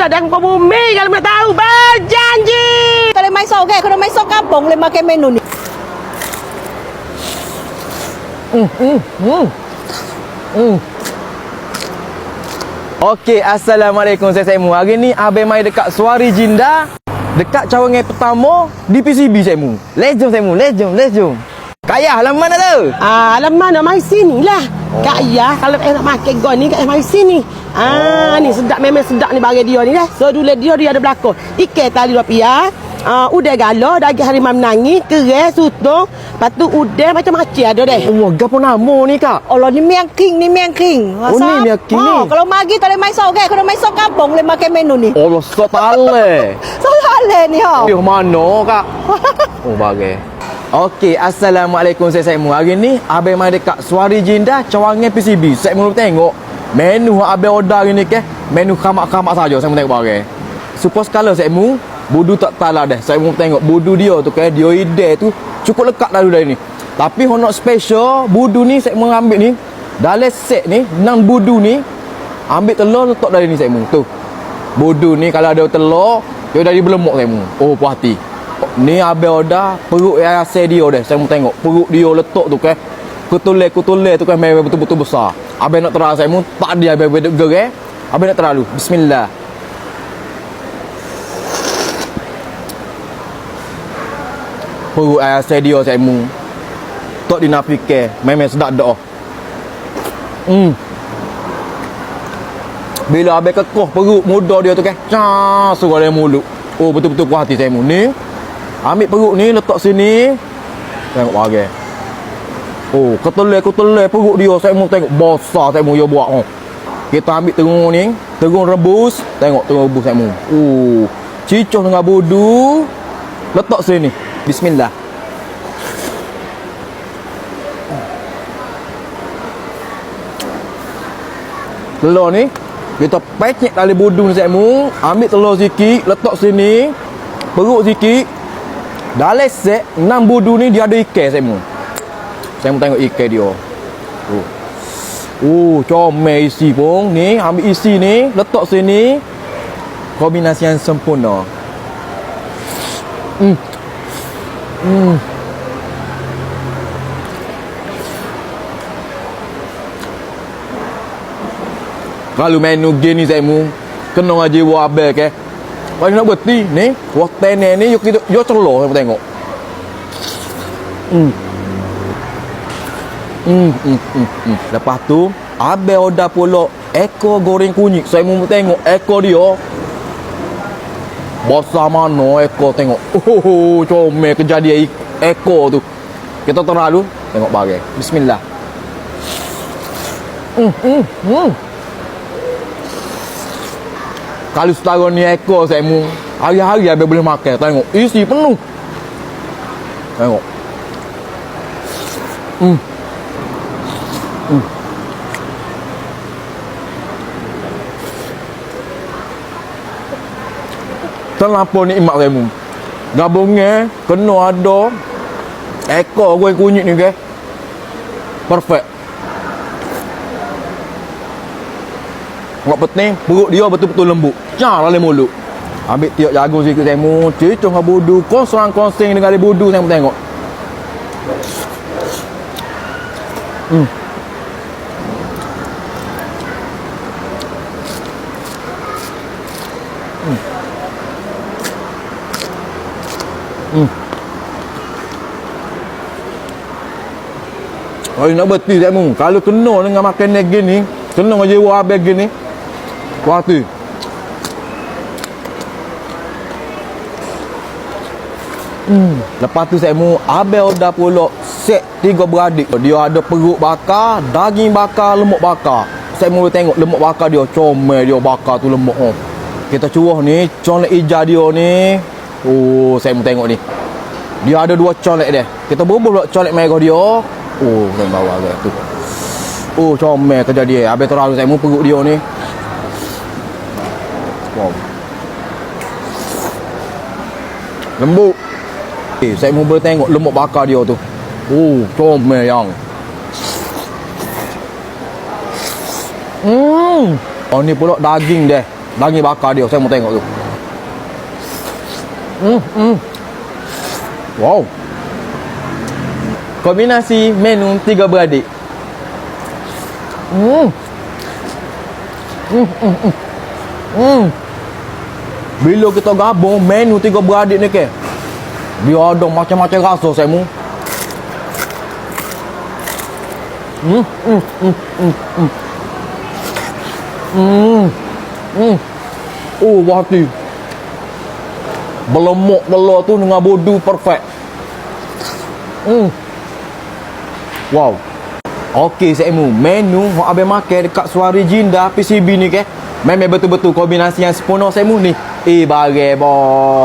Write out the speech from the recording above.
Tak ada kau bumi kalau nak tahu. Berjanji. Kalau mai sok kalau mai sok kampung le makan menu ni. Okey, Assalamualaikum saya Saimu. Hari ni Abang mai dekat Suari Jinda. Dekat cawangan pertama di PCB Saimu. Let's jom Saimu, let's jom, let's jom. Kaya lah mana tu? Ah, lama nak mai sini lah. Kak Ayah, kalau eh nak makan gol ni, Kak Ayah mai sini. Ah, ni sedap memang sedap ni bagi dia ni dah. So dulu dia dia ada belakang. Ikan tali rupiah. Ah, udah galo, daging harimau menangi, keras, sutong. Lepas tu udah macam-macam ada deh. Oh, gapo nama ni kak? Allah ni miang king ni miang king. Oh, ni miang king ni. kalau magi tak boleh mai sok kalau mai sok kampung le makan menu ni. Allah sotale. Salah le ni ha. Di mana kak? Oh, bagai. Okey, Assalamualaikum saya Saimu. Hari ni Abang mai dekat Suari Jinda cawangan PCB. Saya mau tengok menu Abang order hari ni ke? Menu kamak-kamak saja saya mau tengok bagai. Suppose kalau saya mau Budu tak talah dah. Saya mau tengok budu dia tu kan dia ide tu cukup lekat lalu dari ni. Tapi honok special budu ni saya mau ambil ni dalam set ni nang budu ni ambil telur letak dari ni saya mau. Tu. Budu ni kalau ada telur dia dari belemok saya mau. Oh puas hati. Ni abang order perut yang rasa dia dah. Saya mau tengok perut dia letak tu kan. Kutule-kutule tu kan memang betul-betul besar. Abang nak terang saya mau tak dia abang gerek. Abang nak terlalu. Bismillah. perut air sedia saya mu. Tak dinafikir, memang sedap dah. Hmm. Bila habis kekoh perut muda dia tu kan, cah suara dia mulut. Oh betul-betul puas hati saya mu. Ni, ambil perut ni letak sini. Tengok bagi. Oh, ketelai-ketelai perut dia saya mu tengok besar saya dia buat. Oh. Kita ambil terung ni, terung rebus. Tengok terung rebus saya mu. Oh, cicoh dengan budu. Letak sini. Bismillah. Telur ni kita pecek tali budu ni mu, ambil telur sikit, letak sini, perut sikit. Dalam set enam budu ni dia ada ikan saya mu. Saya mau tengok ikan dia. Oh. Oh, comel isi pun. Ni, ambil isi ni, letak sini. Kombinasi yang sempurna. Hmm. Hmm. Kalau menu gini saya mu kena ngaji buat abel ke. Kalau nak berhenti ni, waktu ni yuk kita yuk celor saya tengok. Hmm. Hmm, hmm, hmm, hmm. Lepas tu, abel order pula ekor goreng kunyit. Saya mau tengok ekor dia. Besar mana ekor tengok. Oh, comel kejadian ik- ekor tu. Kita terlalu tengok bagai. Bismillah. Hmm, hmm, hmm. Kalau setara ni ekor saya mu hari-hari habis boleh makan. Tengok isi penuh. Tengok. Hmm. Hmm. Terlampau nikmat saya mu. Gabungnya kena ada ekor goreng kunyit ni ke. Perfect. Nak penting perut dia betul-betul lembut. Cah dalam mulut. Ambil tiap jagung sikit saya mu, cicung dengan budu, kosong-kosong dengan dia budu saya tengok. Hmm. Hmm. Hmm. Kalau nak berhenti saya mu, kalau kena dengan makan negin ni, kena dengan jiwa habis gini, Waktu. Hmm. Lepas tu saya mu Abel dah pula set tiga beradik. Dia ada perut bakar, daging bakar, lemak bakar. Saya mula tengok lemak bakar dia comel dia bakar tu lemak. Oh. Kita curah ni, colek hijau dia ni. Oh, saya mau tengok ni. Dia ada dua colek dia. Kita bubuh pula colek merah dia. Oh, saya bawa dia tu. Oh, comel kerja dia. Habis terlalu saya mau perut dia ni. Wow. Lembut. Eh, saya mau boleh tengok lemak bakar dia tu. Oh, comel yang. Hmm. Oh, ni pula daging dia. Daging bakar dia, saya mau tengok tu. Hmm, hmm. Wow. Kombinasi menu tiga beradik. Hmm. Hmm, hmm, hmm. Hmm. Bila kita gabung menu tiga beradik ni ke, dia ada macam-macam rasa saya mu. Hmm, hmm, hmm, hmm, hmm. Hmm. Hmm. Oh, wati. Belemuk telur tu dengan bodu perfect. Hmm. Wow. Okey, saya mu. Menu yang abang makan dekat Suari Jinda PCB ni ke. Memang betul-betul kombinasi yang sempurna saya mu ni. Eh, bagai boh.